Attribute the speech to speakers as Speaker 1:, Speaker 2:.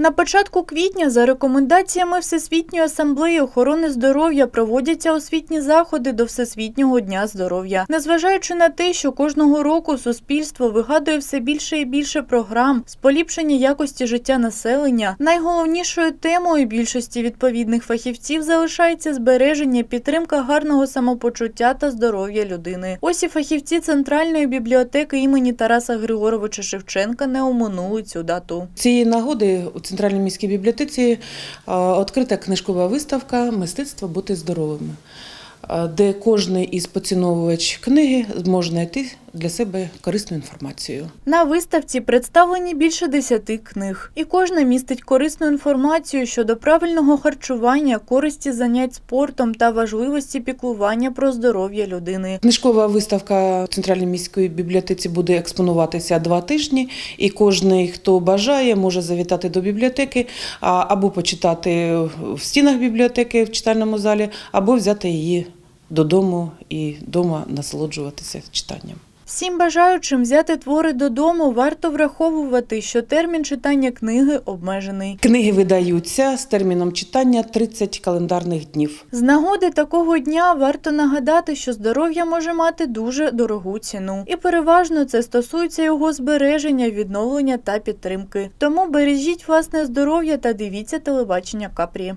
Speaker 1: На початку квітня за рекомендаціями Всесвітньої асамблеї охорони здоров'я проводяться освітні заходи до Всесвітнього дня здоров'я. Незважаючи на те, що кожного року суспільство вигадує все більше і більше програм з поліпшення якості життя населення, найголовнішою темою більшості відповідних фахівців залишається збереження, підтримка гарного самопочуття та здоров'я людини. Ось і фахівці центральної бібліотеки імені Тараса Григоровича Шевченка не оминули цю дату.
Speaker 2: Цієї нагоди центральній міській бібліотеці е, відкрита книжкова виставка Мистецтво бути здоровими, е, де кожен із поціновувач книги зможе знайти для себе корисну інформацію.
Speaker 1: На виставці представлені більше десяти книг, і кожна містить корисну інформацію щодо правильного харчування, користі занять спортом та важливості піклування про здоров'я людини.
Speaker 2: Книжкова виставка в центральній міській бібліотеці буде експонуватися два тижні, і кожен, хто бажає, може завітати до бібліотеки або почитати в стінах бібліотеки в читальному залі, або взяти її додому і вдома насолоджуватися читанням.
Speaker 1: Всім бажаючим взяти твори додому варто враховувати, що термін читання книги обмежений.
Speaker 2: Книги видаються з терміном читання 30 календарних днів.
Speaker 1: З нагоди такого дня варто нагадати, що здоров'я може мати дуже дорогу ціну, і переважно це стосується його збереження, відновлення та підтримки. Тому бережіть власне здоров'я та дивіться телебачення Капрі.